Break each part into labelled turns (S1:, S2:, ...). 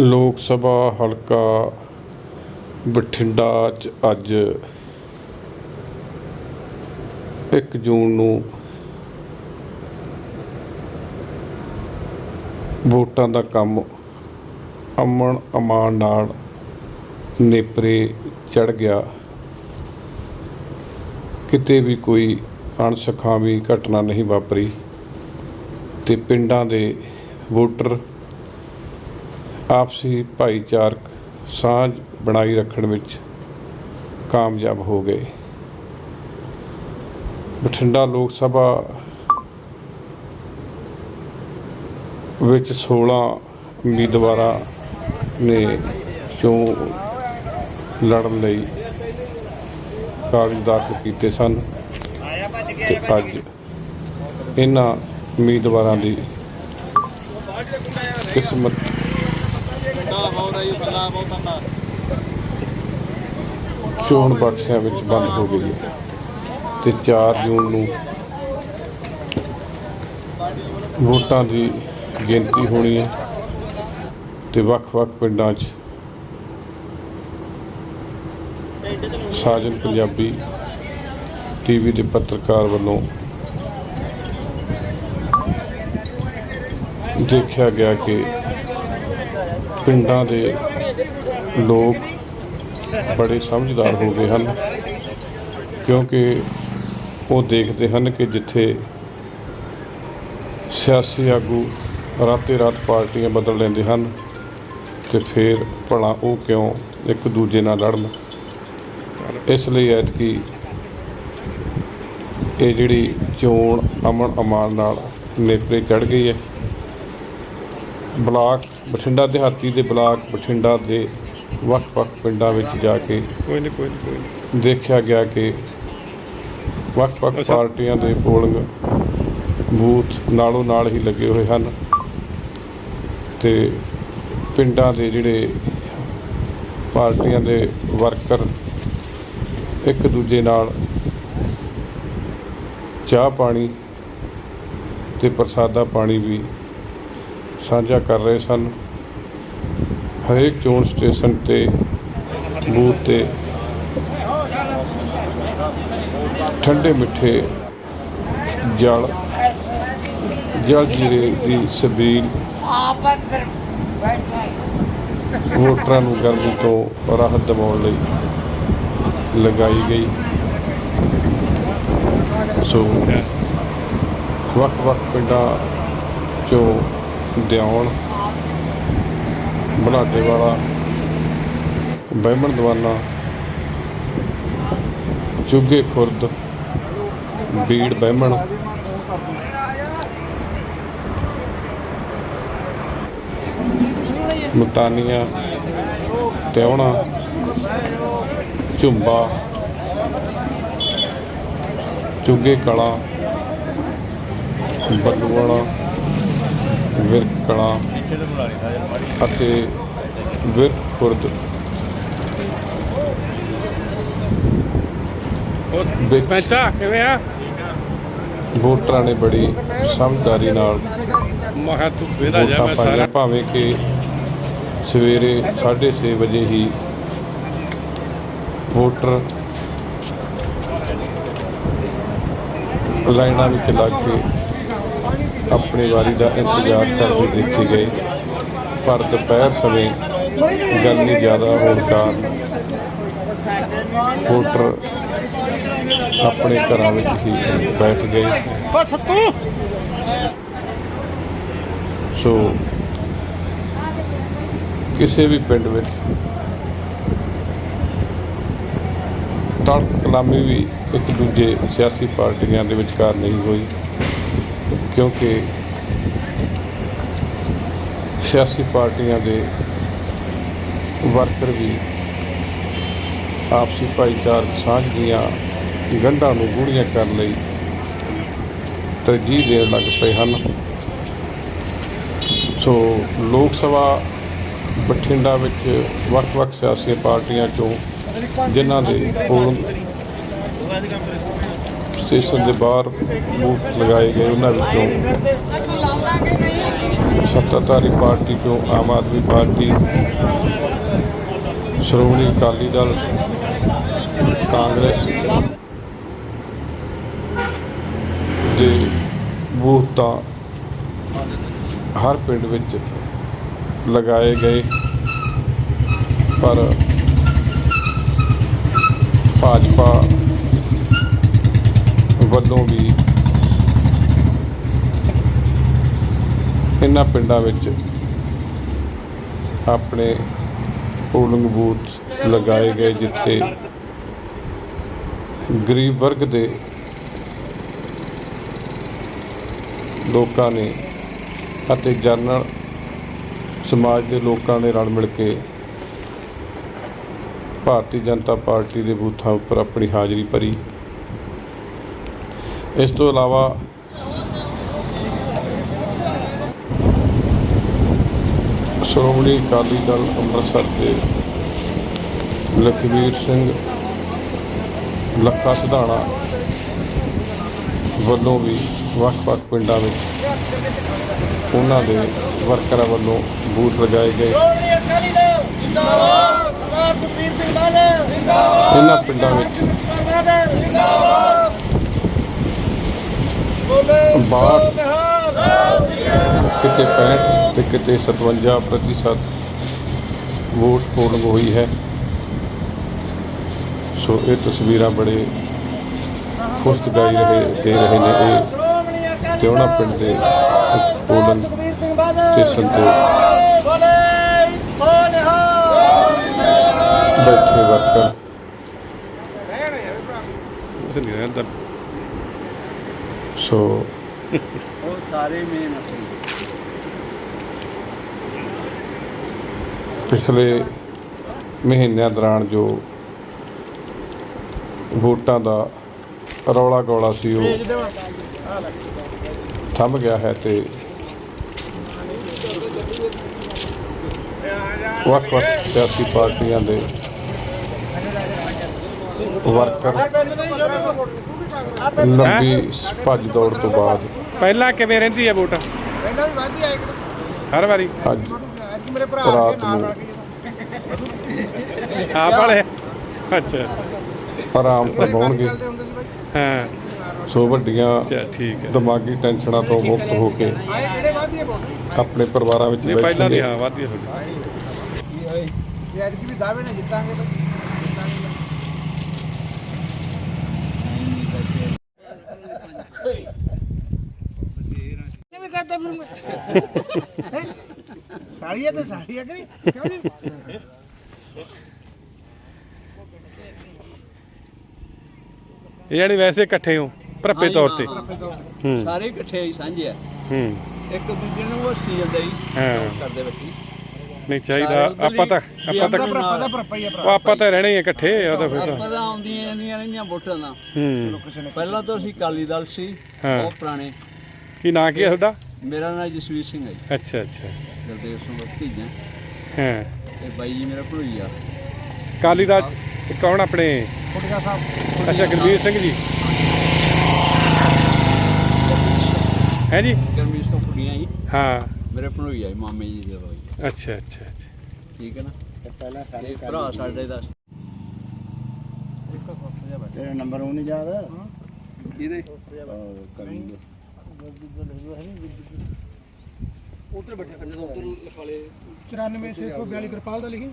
S1: ਲੋਕ ਸਭਾ ਹਲਕਾ ਬਠਿੰਡਾ 'ਚ ਅੱਜ 1 ਜੂਨ ਨੂੰ ਵੋਟਾਂ ਦਾ ਕੰਮ ਅਮਨ ਅਮਾਨ ਨਾਲ ਨੇਪਰੇ ਚੜ ਗਿਆ। ਕਿਤੇ ਵੀ ਕੋਈ ਅਣਸੁਖਾਵੀਂ ਘਟਨਾ ਨਹੀਂ ਵਾਪਰੀ ਤੇ ਪਿੰਡਾਂ ਦੇ ਵੋਟਰ ਆਪਸੀ ਭਾਈਚਾਰਕ ਸਾਂਝ ਬਣਾਈ ਰੱਖਣ ਵਿੱਚ ਕਾਮਯਾਬ ਹੋ ਗਏ। ਬਠਿੰਡਾ ਲੋਕ ਸਭਾ ਵਿੱਚ 16 ਉਮੀਦਵਾਰਾਂ ਨੇ ਚੋਣ ਲੜਨ ਲਈ ਕਾਗਜ਼ ਦਾਖਲ ਕੀਤੇ ਸਨ ਤੇ ਅੱਜ ਇਹਨਾਂ ਉਮੀਦਵਾਰਾਂ ਦੀ ਕਿਸਮਤ ਚੋਣ ਬਕਸਿਆਂ ਵਿੱਚ ਬੰਦ ਹੋ ਗਈ ਹੈ ਤੇ 4 ਜੂਨ ਨੂੰ ਵੋਟਾਂ ਦੀ ਗਿਣਤੀ ਹੋਣੀ ਹੈ ਤੇ ਵੱਖ-ਵੱਖ ਪਿੰਡਾਂ 'ਚ ਸਾਜਨ ਪੰਜਾਬੀ ਟੀਵੀ ਦੇ ਪੱਤਰਕਾਰ ਵੱਲੋਂ ਦੇਖਿਆ ਗਿਆ ਕਿ ਪਿੰਡਾਂ ਦੇ ਲੋਕ ਬੜੇ ਸਮਝਦਾਰ ਹੋ ਗਏ ਹਨ, ਕਿਉਂਕਿ ਉਹ ਦੇਖਦੇ ਹਨ ਕਿ ਜਿੱਥੇ ਸਿਆਸੀ ਆਗੂ ਰਾਤੇ ਰਾਤ ਪਾਰਟੀਆਂ ਬਦਲ ਲੈਂਦੇ ਹਨ ਤੇ ਫਿਰ ਭਲਾ ਉਹ ਕਿਉਂ ਇੱਕ ਦੂਜੇ ਨਾਲ ਲੜਨ। ਇਸ ਲਈ ਐਤਕੀ ਇਹ ਜਿਹੜੀ ਚੋਣ ਅਮਨ ਅਮਾਨ ਨਾਲ ਨੇਪਰੇ ਚੜ ਗਈ ਹੈ, ਬਲਾਕ ਬਠਿੰਡਾ ਦਿਹਾਤੀ ਦੇ ਬਲਾਕ ਬਠਿੰਡਾ ਦੇ ਵੱਖ-ਵੱਖ ਪਿੰਡਾਂ ਵਿੱਚ ਜਾ ਕੇ
S2: ਕੋਈ ਨਹੀਂ ਕੋਈ ਨਹੀਂ ਕੋਈ ਨਹੀਂ
S1: ਦੇਖਿਆ ਗਿਆ ਕਿ ਵੱਖ-ਵੱਖ
S2: ਅੱਛਾ।
S1: ਪਾਰਟੀਆਂ ਦੇ ਪੋਲਿੰਗ ਬੂਥ ਨਾਲੋਂ ਨਾਲ ਹੀ ਲੱਗੇ ਹੋਏ ਹਨ ਤੇ ਪਿੰਡਾਂ ਦੇ ਜਿਹੜੇ ਪਾਰਟੀਆਂ ਦੇ ਵਰਕਰ ਇੱਕ ਦੂਜੇ ਨਾਲ ਚਾਹ ਪਾਣੀ ਤੇ ਪ੍ਰਸਾਦਾ ਪਾਣੀ ਵੀ ਸਾਂਝਾ ਕਰ ਰਹੇ ਸਨ। ਹਰੇਕ ਚੋਣ ਸਟੇਸ਼ਨ ਤੇ, ਬੂਥ ਤੇ ਠੰਡੇ ਮਿੱਠੇ ਜਲ ਜਲ ਜੀਰੇ ਦੀ ਸਬੀਲ ਵੋਟਰਾਂ ਨੂੰ ਗਰਮੀ ਤੋਂ ਰਾਹਤ ਦਿਵਾਉਣ ਲਈ ਲਗਾਈ ਗਈ। ਸੋ ਵੱਖ ਵੱਖ ਪਿੰਡਾਂ ਚੋਂ ਦਿਉਣ ਬਲਾਡੇ ਵਾਲਾ। ਬਹਿਮਣ ਦਵਾਨਾ। ਚੁੱਗੇ ਖੁਰਦ। ਬੀੜ ਬਹਿਮਣ। ਮੁਤਾਨੀਆਂ। ਤਿਉਣਾ। ਝੁੰਬਾ। ਚੁੱਗੇ ਕਲਾ। ਬੱਲੂਵਾਲਾ ਵਿਰਕਲਾ ਅਤੇ ਵਿਰਕ ਖੁਰਦ। ਵਿੱਚ
S2: ਪੈਂਚਾ ਕਿਵੇਂ ਆ?
S1: ਵੋਟਰਾਂ ਨੇ ਬੜੀ ਸਮਝਦਾਰੀ ਨਾਲ
S2: ਮੈਂ ਕਿਹਾ ਤੂੰ ਜਾ ਮੈਂ ਸਾਰਾ
S1: ਭਾਵੇਂ ਕਿ ਸਵੇਰੇ 6:30 ਵਜੇ ਹੀ ਵੋਟਰ ਲਾਈਨਾਂ ਵਿੱਚ ਲੱਗ ਕੇ ਆਪਣੀ ਵਾਰੀ ਦਾ ਇੰਤਜ਼ਾਰ ਕਰਦੇ ਦੇਖੇ ਗਏ। ਪਰ ਦੁਪਹਿਰ ਸਮੇਂ ਗਰਮੀ ਜ਼ਿਆਦਾ ਹੋਣ ਕਾਰਨ ਵੋਟਰ ਆਪਣੇ ਘਰਾਂ ਵਿੱਚ ਹੀ ਬੈਠ ਗਏ। ਸੋ ਕਿਸੇ ਵੀ ਪਿੰਡ ਵਿੱਚ ਤੜਕ ਕਲਾਮੀ ਵੀ ਇੱਕ ਦੂਜੇ ਸਿਆਸੀ ਪਾਰਟੀਆਂ ਦੇ ਵਿਚਕਾਰ ਨਹੀਂ ਹੋਈ। ਕਿਉਂਕਿ ਸਿਆਸੀ ਪਾਰਟੀਆਂ ਦੇ ਵਰਕਰ ਵੀ ਆਪਸੀ ਭਾਈਚਾਰਕ ਸਾਂਝ ਦੀਆਂ ਗੰਢਾਂ ਨੂੰ ਗੂੜੀਆਂ ਕਰਨ ਲਈ ਤਰਜੀਹ ਦੇਣ ਲੱਗ ਪਏ ਹਨ। ਸੋ ਲੋਕ ਸਭਾ ਬਠਿੰਡਾ ਵਿੱਚ ਵੱਖ-ਵੱਖ ਸਿਆਸੀ ਪਾਰਟੀਆਂ ਚੋਂ ਜਿਨ੍ਹਾਂ ਦੇ ਪੋਲਿੰਗ ਸਟੇਸ਼ਨ ਦੇ ਬਾਹਰ ਬੂਥ ਲਗਾਏ ਗਏ ਉਹਨਾਂ ਵਿੱਚੋਂ ਸੱਤਾਧਾਰੀ ਪਾਰਟੀ ਤੋਂ ਆਮ ਆਦਮੀ ਪਾਰਟੀ, ਸ਼੍ਰੋਮਣੀ ਅਕਾਲੀ ਦਲ, ਕਾਂਗਰਸ ਦੇ ਬੂਥ ਤਾਂ ਹਰ ਪਿੰਡ ਵਿੱਚ ਲਗਾਏ ਗਏ। ਪਰ ਭਾਜਪਾ ਵੱਲੋਂ ਵੀ ਇਹਨਾਂ ਪਿੰਡਾਂ ਵਿੱਚ ਆਪਣੇ ਪੋਲਿੰਗ ਬੂਥ ਲਗਾਏ ਗਏ ਜਿੱਥੇ ਗਰੀਬ ਵਰਗ ਦੇ ਲੋਕਾਂ ਨੇ ਅਤੇ ਜਨਰਲ ਸਮਾਜ ਦੇ ਲੋਕਾਂ ਨੇ ਰਲ ਮਿਲ ਕੇ ਭਾਰਤੀ ਜਨਤਾ ਪਾਰਟੀ ਦੇ ਬੂਥਾਂ ਉੱਪਰ ਆਪਣੀ ਹਾਜ਼ਰੀ ਭਰੀ। ਇਸ ਤੋਂ ਇਲਾਵਾ ਸ਼੍ਰੋਮਣੀ ਅਕਾਲੀ ਦਲ ਅੰਮ੍ਰਿਤਸਰ ਦੇ ਲਖਵੀਰ ਸਿੰਘ ਲੱਖਾ ਸਿਧਾਣਾ ਵੱਲੋਂ ਵੀ ਵੱਖ-ਵੱਖ ਪਿੰਡਾਂ ਵਿੱਚ ਉਹਨਾਂ ਦੇ ਵਰਕਰਾਂ ਵੱਲੋਂ ਬੂਥ ਲਗਾਏ ਗਏ। ਇਹਨਾਂ ਪਿੰਡਾਂ ਵਿੱਚ
S3: ਬਾਦਲ ਜਿੰਦਾਬਾਦ ਬੋਲੇ
S1: ਬਾਹਠ।
S3: ਸੋ ਨਿਹਾਲ
S1: ਕਿਤੇ 65 ਤੇ ਕਿਤੇ 57 ਪ੍ਰਤੀਸ਼ਤ ਵੋਟ ਪੋਲਿੰਗ ਹੋਈ ਹੈ। ਸੋ ਇਹ ਤਸਵੀਰਾਂ ਬੜੇ ਖੁਸ਼ਗਾਈ ਰਹੇ ਦੇ ਰਹੇ ਨੇ। ਇਹ
S3: ਦਲ
S1: ਪਿੰਡ ਦੇ ਪੋਲਿੰਗ
S3: ਸੁਖਬੀਰ ਸਿੰਘ ਬਾਦਲ
S1: ਸਟੇਸ਼ਨ ਤੇ ਬੈਠੇ ਵਰਕਰ।
S2: ਉਸ ਨਹੀਂ ਰਹਿੰਦਾ।
S1: ਸੋ
S4: ਉਹ ਸਾਰੇ ਮੇਨ
S1: ਪਿਛਲੇ ਮਹੀਨਿਆਂ ਦੌਰਾਨ ਜੋ ਵੋਟਾਂ ਦਾ ਰੌਲਾ ਗੌਲਾ ਸੀ ਉਹ ਥੰਮ ਗਿਆ ਹੈ ਤੇ ਵੱਖ-ਵੱਖ ਸਿਆਸੀ ਪਾਰਟੀਆਂ ਦੇ ਵਰਕਰ ਲੰਬੀ ਭੱਜ ਦੌੜ ਤੋਂ ਬਾਅਦ।
S2: ਪਹਿਲਾਂ ਕਿਵੇਂ ਰਹਿੰਦੀ ਹੈ ਵੋਟ?
S3: ਪਹਿਲਾਂ ਵੀ ਵਾਧੀ ਆਏ
S2: ਹਰ ਵਾਰੀ?
S1: ਅੱਜ
S3: ਅੱਜ ਮੇਰੇ ਭਰਾ
S1: ਰਾਤ ਨੂੰ।
S2: ਆਪ ਵਾਲੇ? ਅੱਛਾ ਅੱਛਾ।
S1: ਆਰਾਮ
S3: ਹੁੰਦੇ ਸੀ ਬਾਈ।
S2: ਹਾਂ।
S1: ਸੋ ਵੱਡੀਆਂ
S2: ਅੱਛਾ ਠੀਕ ਹੈ।
S1: ਦਿਮਾਗੀ ਟੈਨਸ਼ਨਾਂ ਤੋਂ ਮੁਕਤ ਹੋ ਕੇ
S3: ਆਏ ਕਿਹੜੇ ਵਾਧੀ ਹੈ ਵੋਟ।
S1: ਆਪਣੇ ਪਰਿਵਾਰਾਂ ਵਿੱਚ
S2: ਨਹੀਂ ਪਹਿਲਾਂ ਨਹੀਂ ਹਾਂ ਵਾਧੀ ਤੁਹਾਡੀ।
S3: ਇਹ ਐਤਕੀ ਵੀ ਦਾਅਵੇ ਨਾਲ ਜਿੱਤਾਂਗੇ ਤਾਂ ਜਿੱਤਾਂਗੇ ਕਿਵੇਂ ਕਰਦਾ ਫਿਰ ਮੈਂ ਸਾਲੀਆ ਤੇ ਕਿਉਂ ਨਹੀਂ?
S2: ਇਹ ਜਾਨੀ ਵੈਸੇ ਇਕੱਠੇ ਹੋ ਭਰਪੇ ਤੌਰ ਤੇ। ਹੂੰ
S4: ਸਾਰੇ ਇਕੱਠੇ ਹੀ ਸਾਂਝੇ ਆ।
S2: ਹੂੰ।
S4: ਇੱਕ ਦੂਜੇ ਨੂੰ ਵਰਸੀ ਜਾਂਦਾ ਹੀ
S2: ਹਾਂ।
S4: ਕਰਦੇ ਬੱਚੀ।
S2: ਨਹੀਂ ਚਾਹੀਦਾ ਆਪਾਂ ਤਾਂ ਆਪਾਂ ਤਾਂ
S3: ਭਰਾ ਦਾ ਭਰਾ ਹੀ ਆ
S2: ਉਹ ਆਪਾਂ ਤਾਂ ਰਹਿਣੇ ਹੀ ਆ ਇਕੱਠੇ ਉਹ ਤਾਂ ਫਿਰ ਤਾਂ
S4: ਆਪਾਂ ਤਾਂ ਆਉਂਦੀਆਂ ਜਾਂਦੀਆਂ ਰਹੀਆਂ ਵੋਟਾਂ ਦਾ
S2: ਹੂੰ।
S4: ਪਹਿਲਾਂ ਤਾਂ ਅਸੀਂ ਅਕਾਲੀ ਦਲ ਸੀ
S2: ਹਾਂ।
S4: ਬਹੁਤ ਪੁਰਾਣੇ।
S2: ਕੀ ਨਾਂ ਕੀ ਹੈ ਤੁਹਾਡਾ?
S4: ਮੇਰਾ ਨਾਮ ਜਸਵੀਰ ਸਿੰਘ ਹੈ ਜੀ।
S2: ਅੱਛਾ ਅੱਛਾ।
S4: ਗੁਰਦੇਵ ਸਿੰਘ ਭਤੀਜਾ
S2: ਹਾਂ।
S4: ਤੇ ਬਾਈ ਜੀ ਮੇਰਾ ਭਣੋਈਆ
S2: ਕਾਲੀ ਦਾ ਕੌਣ ਆਪਣੇ?
S3: ਕੋਟਿਆ ਸਾਹਿਬ।
S2: ਅੱਛਾ ਗੁਰਵੀਰ ਸਿੰਘ ਜੀ। ਹੈ ਜੀ?
S4: ਗਰਮੀਸ਼ ਤੋਂ ਕੁੜੀਆਂ ਜੀ
S2: ਹਾਂ।
S4: ਮੇਰੇ ਭਣੋਈਆ ਜੀ ਮਾਮੇ ਜੀ ਦੇ ਬਾਈ
S2: ਅੱਛਾ ਅੱਛਾ ਅੱਛਾ।
S4: ਠੀਕ ਹੈ ਨਾ?
S3: ਪਹਿਲਾਂ ਸਾਰੇ
S4: ਤੇ ਭਰਾ ਸਾਡੇ ਦਾ।
S3: ਤੇਰਾ ਨੰਬਰ ਉਹ ਨਹੀਂ ਯਾਦ
S4: ਇਹਦੇ
S3: ਕਰਿੰਗੇ
S4: ਉਧਰ ਬੈਠਾ ਕਰ ਜਦੋਂ ਉਧਰ ਲਿਖਾ ਲੇ
S3: 94642 ਕਿਰਪਾਲ ਦਾ ਲਿਖੀ।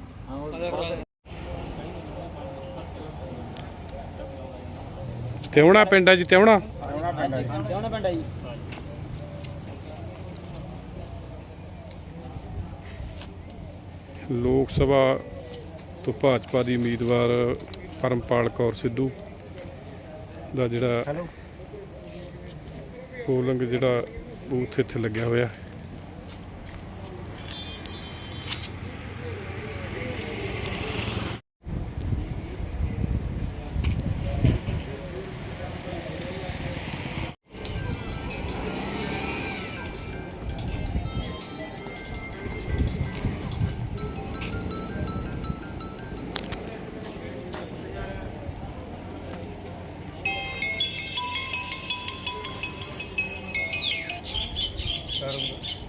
S2: ਤਿਉਣਾ ਪਿੰਡ ਆ ਜੀ
S4: ਜੀ।
S2: ਲੋਕ ਸਭਾ ਤੋਂ ਭਾਜਪਾ ਦੀ ਉਮੀਦਵਾਰ ਪਰਮਪਾਲ ਕੌਰ ਸਿੱਧੂ ਦਾ ਜਿਹੜਾ ਕੋਲੰਗ ਜਿਹੜਾ ਬੂਥ ਇੱਥੇ ਲੱਗਿਆ ਹੋਇਆ।
S3: deixaram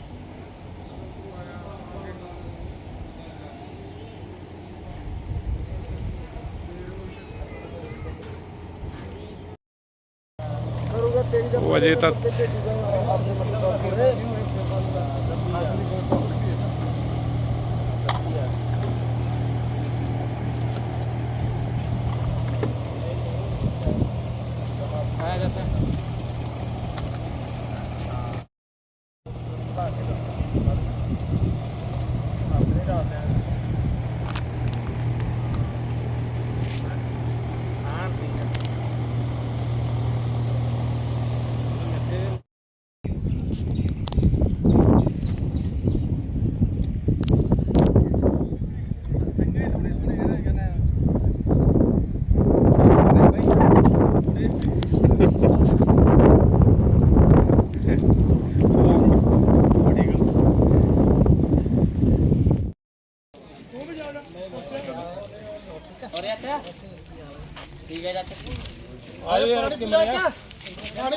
S2: ਉਹ ਅਜੇ ਤਾਂ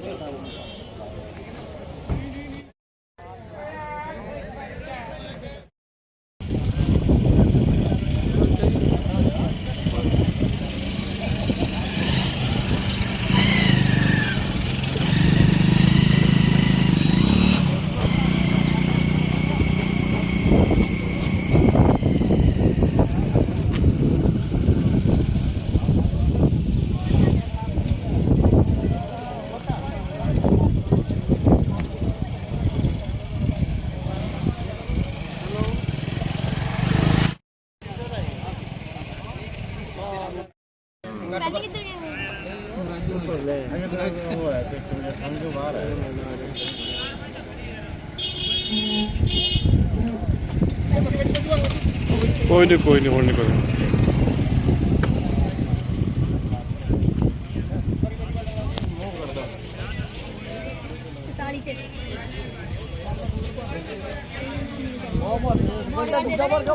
S5: Thank you.
S2: ਕੋਈ ਨਹੀਂ ਕੋਈ ਨਹੀਂ ਹੁਣ ਨਹੀਂ ਕੋਈ
S5: ਤਾਲੀ ਤੇ ਮੋਟਾ ਦੇ ਦੇ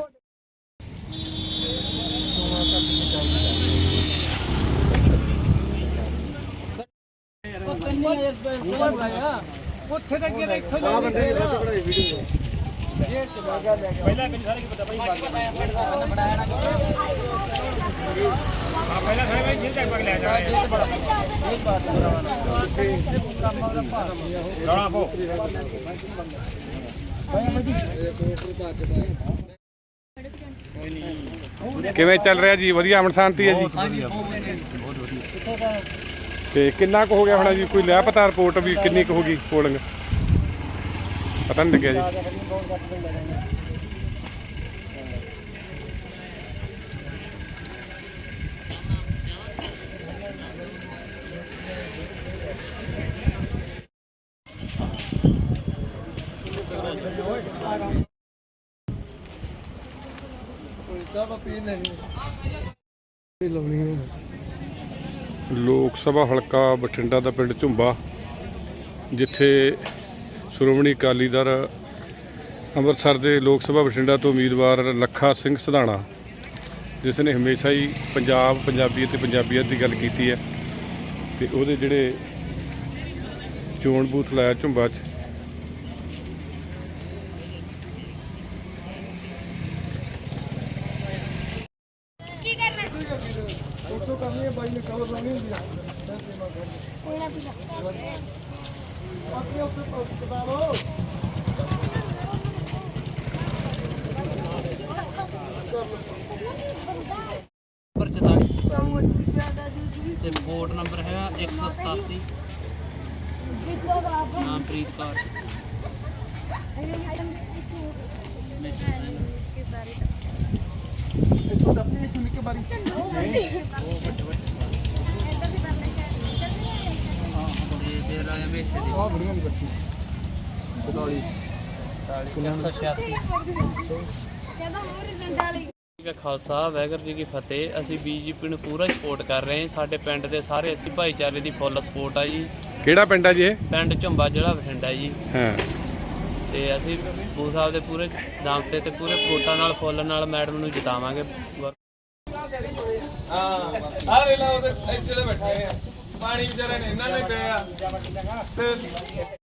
S6: ਉੱਥੇ ਤੱਕ ਇਹ ਇੱਥੋਂ ਜਾ ਬੰਦੇ ਦੀ ਫੋਟੋ ਕਢਾਈ ਵੀਡੀਓ ਪਹਿਲਾਂ ਮੈਨੂੰ ਸਾਰੇ ਕੀ ਪਤਾ ਭਾਈ ਪਹਿਲਾਂ ਸਾਰੇ ਭਾਈ ਜਿੱਦ ਤੱਕ ਪਗ ਲੈ ਜਾ ਰਾਣਾ ਪੋ
S2: ਕਿਵੇਂ ਚੱਲ ਰਿਹਾ ਜੀ? ਵਧੀਆ, ਅਮਨ ਸ਼ਾਂਤੀ ਹੈ ਜੀ? ਤੇ ਕਿੰਨਾ ਕੁ ਹੋ ਗਿਆ ਹੁਣ ਜੀ? ਕੋਈ ਲੈ ਪਤਾ ਰਿਪੋਰਟ ਵੀ ਕਿੰਨੀ ਕੁ ਹੋ ਗਈ ਪੋਲਿੰਗ? ਪਤਾ ਨਹੀਂ ਲੱਗਿਆ ਜੀ। ਲੋਕ ਸਭਾ ਹਲਕਾ ਬਠਿੰਡਾ ਦਾ ਪਿੰਡ ਝੁੰਬਾ, ਜਿੱਥੇ ਸ਼੍ਰੋਮਣੀ ਅਕਾਲੀ ਦਲ ਅੰਮ੍ਰਿਤਸਰ ਦੇ ਲੋਕ ਸਭਾ ਬਠਿੰਡਾ ਤੋਂ ਉਮੀਦਵਾਰ ਲੱਖਾ ਸਿੰਘ ਸਧਾਣਾ, ਜਿਸ ਨੇ ਹਮੇਸ਼ਾ ਹੀ ਪੰਜਾਬ, ਪੰਜਾਬੀ ਅਤੇ ਪੰਜਾਬੀਅਤ ਦੀ ਗੱਲ ਕੀਤੀ ਹੈ ਤੇ ਉਹਦੇ ਜਿਹੜੇ ਚੋਣ ਬੂਥ ਲਾਇਆ ਝੁੰਬਾ 'ਚ
S5: ਕੀ ਕਰਨਾ
S6: ਫੋਟੋ ਕਰਨੀ ਹੈ ਬਾਈ ਨੇ ਕਵਰ ਲਾਉਣੀ ਹੁੰਦੀ ਆ
S5: ਕੋਲਾ ਪੀਲਾ
S6: ਆਪਣੇ ਉੱਤੇ ਪਤਾ ਲਓ
S7: ਨੰਬਰ 44 ਤੇ ਵੋਟ ਨੰਬਰ ਹੈਗਾ 187 ਨਾਮ ਪ੍ਰੀਤ ਕੌਰ।
S6: ਇੱਥੋਂ ਆਪਣੀ ਸੁਣੀ ਕੇ ਬਾਰੀ
S7: ਤੇ ਫਿਰ ਆਇਆ ਮੇਸ਼ੇ ਦੀ
S6: ਆ ਬੜੀਆਂ ਦੀ ਬੱਚੀ 44
S7: 186
S8: ਜੀ ਕਾ ਖਾਲਸਾ ਵਾਹਿਗੁਰੂ ਜੀ ਕੀ ਫਤਿਹ। ਅਸੀਂ ਬੀਜੇਪੀ ਨੂੰ ਪੂਰਾ ਸਪੋਰਟ ਕਰ ਰਹੇ ਹਾਂ। ਸਾਡੇ ਪਿੰਡ ਦੇ ਸਾਰੇ ਅਸੀਂ ਭਾਈਚਾਰੇ ਦੀ ਫੁੱਲ ਸਪੋਰਟ ਆ ਜੀ।
S2: ਕਿਹੜਾ ਪਿੰਡ ਆ ਜੀ ਇਹ?
S8: ਪਿੰਡ ਝੁੰਬਾ ਜ਼ਿਲ੍ਹਾ ਬਠਿੰਡਾ ਜੀ।
S2: ਹਾਂ।
S8: ਤੇ ਅਸੀਂ ਬੂ ਸਾਹਿਬ ਦੇ ਪੂਰੇ ਦਮ ਤੇ ਤੇ ਪੂਰੇ ਵੋਟਾਂ ਨਾਲ ਫੁੱਲ ਨਾਲ ਮੈਡਮ ਨੂੰ ਜਿਤਾਵਾਂਗੇ।
S5: ਆ ਲੈ ਲਾ ਉਹਦੇ ਇੱਥੇ ਬੈਠੇ ਆ। ਪਾਣੀ ਵਿਚਾਰੇ ਨੇ ਇਹਨਾਂ ਨੇ ਪਿਆ। ਤੇ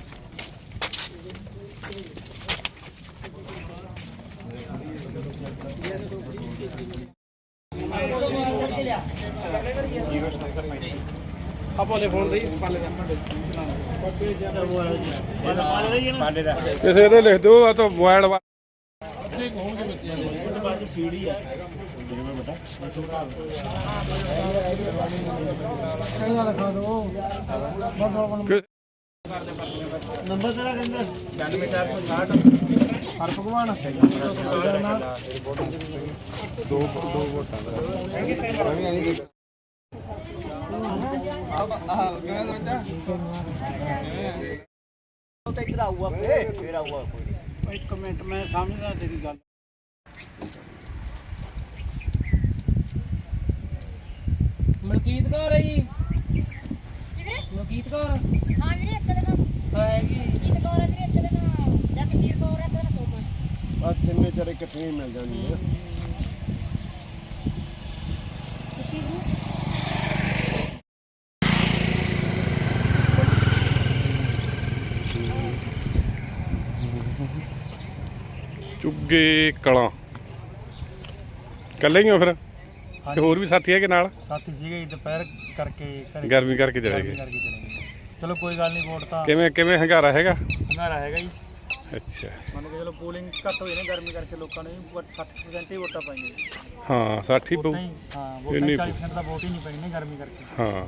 S3: ਚੌਂਕੀ ਹੈ
S5: ਤੁਰੇ ਉਹਨੇ ਮੁੜਾਏਗਾ
S2: ਕਿਸੇ ਦੇ ਲਿਖ ਦਿਓ ਆ ਤਾਂ ਮੋਬਾਈਲ ਵਾ- ਕਿ-
S3: ਨੰਬਰ ਤੇਰਾ ਕਹਿੰਦਾ। 99460 ਹਰ ਭਗਵਾਨ। ਤੇ ਇੱਧਰ ਆਊਗਾ ਫੇਰ ਫੇਰ ਆਊਗਾ ਇੱਕ ਮਿੰਟ ਮੈਂ ਸਮਝਦਾ ਤੇਰੀ ਗੱਲ।
S4: ਮਲਕੀਤ ਕੌਰ ਹੈ ਜੀ। ਮਲਕੀਤ ਕੌਰ।
S7: ਹਾਂ ਵੀਰੇ ਇੱਥੇ ਦਾ ਨਾਮ
S4: ਹੈਗੀ
S7: ਜੀਤ ਕੌਰ ਹੈ ਵੀਰੇ ਇੱਥੇ ਦਾ ਨਾਮ ਜਗਸੀਰ ਕੌਰ ਹੈ ਇੱਥੇ ਦਾ
S3: ਬਸ ਤਿੰਨੇ ਤੇਰੇ ਇਕੱਠੀਆਂ ਹੀ ਮਿਲ ਜਾਣੀਆਂ
S2: ਚੁੱਗੇ ਕਲਾਂ। ਇਕੱਲੇ ਹੀ ਹੋ ਫਿਰ? ਤੇ ਹੋਰ ਵੀ ਸਾਥੀ ਹੈਗੇ ਨਾਲ?
S6: ਸਾਥੀ ਸੀਗੇ ਜੀ, ਦੁਪਹਿਰ ਕਰਕੇ ਘਰੇ।
S2: ਗਰਮੀ ਕਰਕੇ ਚਲੇ
S6: ਗਰਮੀ
S2: ਗਏ।
S6: ਕਰਕੇ ਚਲੇ ਗਏ। ਚਲੋ ਕੋਈ ਗੱਲ ਨਹੀਂ ਵੋਟ ਤਾਂ
S2: ਕਿਵੇਂ ਕਿਵੇਂ ਹੰਗਾਰਾ ਹੈਗਾ?
S6: ਹੰਗਾਰਾ ਹੈਗਾ ਜੀ।
S2: ਅੱਛਾ।
S6: ਮੰਨ ਕੇ ਚਲੋ ਪੋਲਿੰਗ ਘੱਟ ਹੋਈ ਨਾ ਗਰਮੀ ਕਰਕੇ ਲੋਕਾਂ ਨੇ ਵੀ 60% ਹੀ ਵੋਟਾਂ ਪਾਈਆਂ
S2: ਹਾਂ 60 ਹੀ ਪਊ।
S6: ਨਹੀਂ ਹਾਂ
S2: ਇੰਨੀ
S6: ਵੋਟਾਂ 40% ਦਾ ਵੋਟ ਹੀ ਨਹੀਂ ਪੈਣੀ ਨਾ ਗਰਮੀ ਕਰਕੇ।
S2: ਹਾਂ।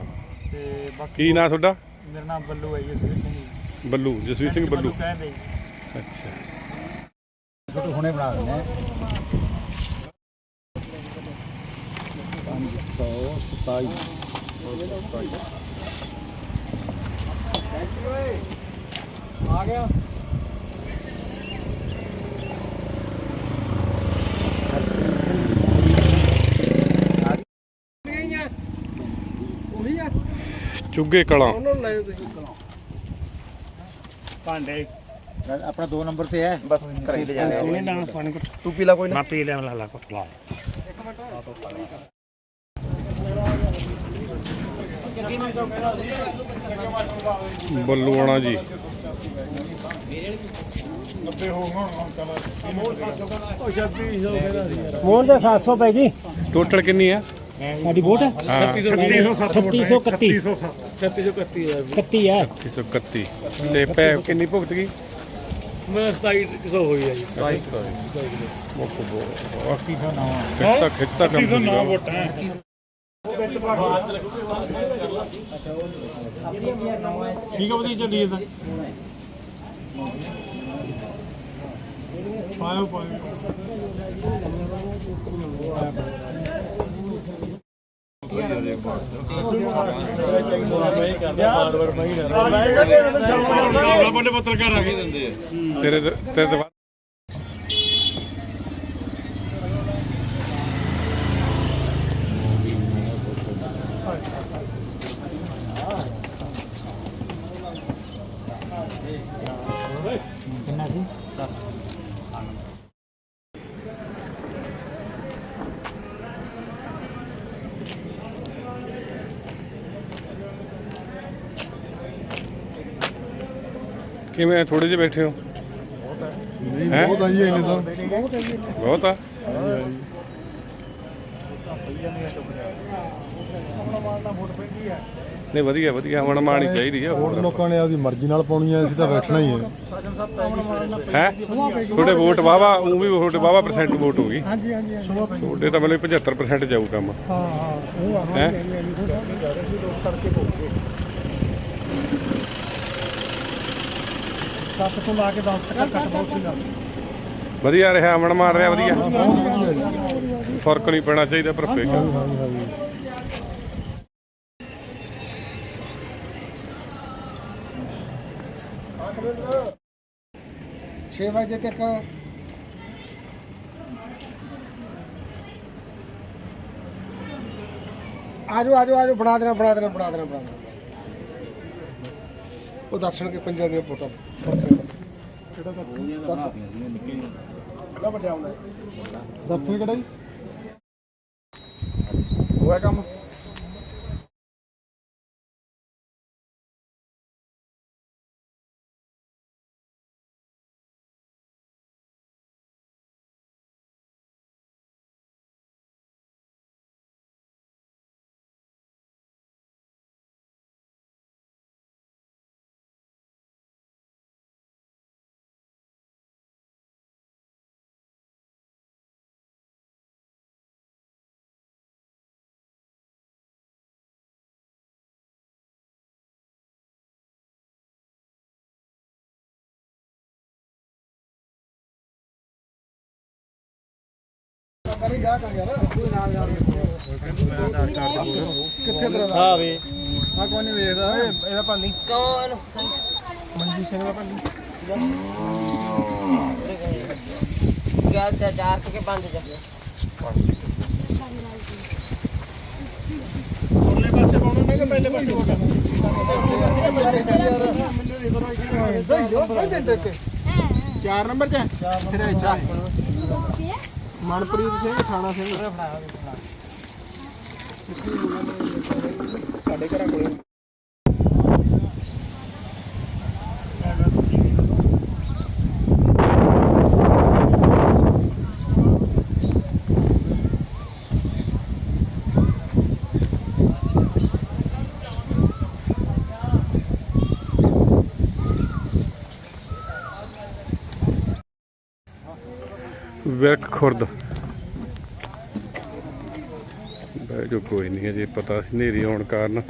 S6: ਤੇ ਬਾਕੀ
S2: ਕੀ ਨਾਂ ਤੁਹਾਡਾ?
S6: ਮੇਰਾ ਨਾਮ ਬੱਲੂ ਹੈ ਜੀ ਸੁਖੀ ਸਿੰਘ ਜੀ।
S2: ਬੱਲੂ ਜਸਵੀਰ ਸਿੰਘ ਬੱਲੂ।
S6: ਕਹਿੰਦੇ ਜੀ।
S2: ਅੱਛਾ।
S3: ਹੁਣੇ ਬਣਾ ਦਿੰਦੇ 527
S4: ਆ ਗਿਆ।
S2: ਚੁੱਗੇ ਕਲਾਂ।
S6: ਭਾਂਡੇ।
S3: ਆਪਣਾ 2 ਨੰਬਰ ਤੇ ਹੈ। ਬਸ ਘਰੇ ਲੈ ਜਾਣੇ
S6: ਉਹਨੇ ਲੈਣਾ ਪਾਣੀ ਕੁੱਟ
S3: ਤੂੰ ਪੀ ਲਾ ਕੋਈ ਨਾ।
S6: ਮੈਂ ਪੀ ਲੈਣ ਲਾ ਕੁੱਟ ਲਾ
S2: ਬੱਲੂ ਆਣਾ ਜੀ।
S6: ਮੋਹਨ ਦਾ 700 ਪੈ ਗਈ।
S2: ਟੋਟਲ ਕਿੰਨੀ ਆ
S6: ਸਾਡੀ ਵੋਟ
S2: ਹਾਂ?
S6: 3631 3631 31 ਹੈ।
S2: 331 ਤੇ ਪੈ ਕਿੰਨੀ ਭੁਗਤ ਗਈ?
S6: ਮੈਂ 2700 ਹੋਈ ਹੈ ਜੀ।
S2: ਖਿੱਚਤਾ ਖਿੱਚਤਾ ਕੰਮ ਹੁੰਦਾ
S6: ਵੋਟਾਂ ਠੀਕ ਆ ਵਧੀਆ ਚੱਲੀ ਜਾਂਦਾ। ਪਾਇਓ ਪਾਇਓ। ਪੱਤਰਕਾਰ ਆ ਗਏ ਦਿੰਦੇ ਆ
S2: ਤੇਰੇ ਤੋਂ- ਤੇਰੇ ਕਿਵੇਂ ਥੋੜੇ ਜਿਹੇ ਬੈਠੇ ਹੋ। ਹੈਂ?
S3: ਬਹੁਤ ਆਈ ਇਹਨੇ ਤਾਂ।
S2: ਬਹੁਤ ਆ? ਨਹੀਂ ਵਧੀਆ ਵਧੀਆ। ਹੁਣ ਮਾਣੀ ਚਾਹੀਦੀ ਆ। ਹੋਰ
S9: ਲੋਕਾਂ ਨੇ ਆਪਦੀ ਮਰਜ਼ੀ ਨਾਲ ਪਾਉਣੀ ਐ ਅਸੀਂ ਤਾਂ ਬੈਠਣਾ ਹੀ ਹੈ।
S2: ਹੈ? ਤੁਹਾਡੇ ਵੋਟ ਵਾਵਾ ਉਹ ਵੀ ਤੁਹਾਡੇ ਵਾਵਾ ਪਰਸੈਂਟ ਵੋਟ ਹੋ ਗਈ। ਹਾਂਜੀ ਹਾਂਜੀ ਤੁਹਾਡੇ ਤਾਂ ਮਤਲਬ 75% ਜਾਊ ਕੰਮ। ਹਾਂ ਹਾਂ ਉਹ ਹੈ?
S9: 7 ਤੋਂ ਲਾ ਕੇ 10 ਤੱਕ ਕੱਟ ਬਹੁਤ ਸੀਗਾ
S2: ਵਧੀਆ ਰਿਹਾ ਅਮਨ ਮਾਰ ਰਿਹਾ ਵਧੀਆ। ਫ਼ਰਕ ਨਹੀਂ ਪੈਣਾ ਚਾਹੀਦਾ ਭਰਪੇ ਕਾ
S9: ਛੇ ਵਜੇ ਤੱਕ। ਆਜੋ ਆਜੋ ਆਜੋ ਬਣਾ ਦੇਣਾ ਬਣਾ ਦੇਣਾ ਬਣਾ ਦੇਣਾ ਬਣਾ ਦੇਣਾ। ਉਹ ਦੱਸਣ ਕੇ ਪੰਜਾਂ ਦੀਆਂ ਫੋਟੋ ਕਿਹੜਾ ਦੱਸ ਕਿਹੜਾ ਵੱਡਿਆ ਹੁੰਦਾ
S10: ਦੱਸੇ ਕਿਹੜਾ ਜੀ
S9: ਹੋਇਆ ਕੰਮ ਕਿੱਥੇ ਤੇਰਾ ਹਾਂ ਵੇ। ਆ ਕੋਈ ਨਹੀਂ ਵੇਖਦਾ? ਇਹਦਾ ਭਾਲੀ
S7: ਕੌਣ?
S9: ਮਨਜੀਤ ਸਿੰਘ ਦਾ ਭਾਲੀ
S7: ਗਿਆ ਤੇ ਚਾਰ ਕੇ ਪੰਜ ਜੱਗੇ
S9: ਉਰਲੇ ਪਾਸੇ ਪਾਉਣਾ ਨੇ ਕਿ ਪਹਿਲੇ ਪਾਸੇ ਪਾਉਣਾ ਚਾਰ ਨੰਬਰ ਚ ਫਿਰ ਇੱਥੇ ਮਨਪ੍ਰੀਤ ਸਿੰਘ ਥਾਣਾ ਸਿੰਘ। ਸਾਡੇ ਘਰਾਂ ਕੋਲੇ
S2: ਵਿਰਕ ਖੁਰਦ। ਬਹਿ ਜੋ ਕੋਈ ਨਹੀਂ ਅਜੇ ਪਤਾ ਸੀ ਹਨੇਰੀ ਆਉਣ ਕਾਰਨ।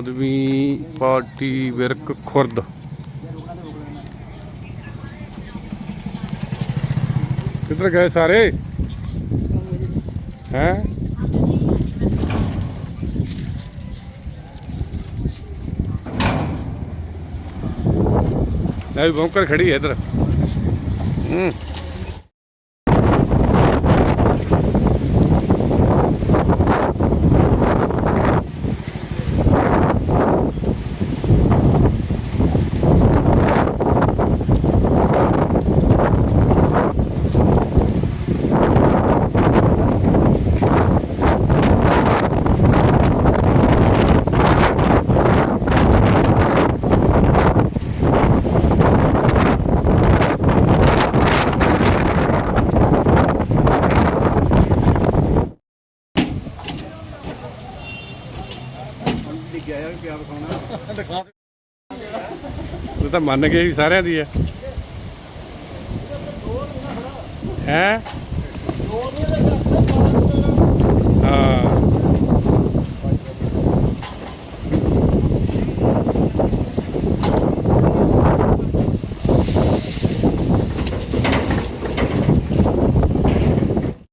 S2: ਆਦਮੀ ਪਾਰਟੀ ਵਿਰਕ ਖੁਰਦ। ਕਿੱਧਰ ਗਏ ਸਾਰੇ? ਹੈ? ਲੈ ਵੀ ਬੌਂਕਰ ਖੜੀ ਹੈ ਇੱਧਰ। ਹੂੰ। ਤਾਂ ਮੰਨ ਗਏ ਵੀ ਸਾਰਿਆਂ ਦੀ ਹੈ। ਹੈ?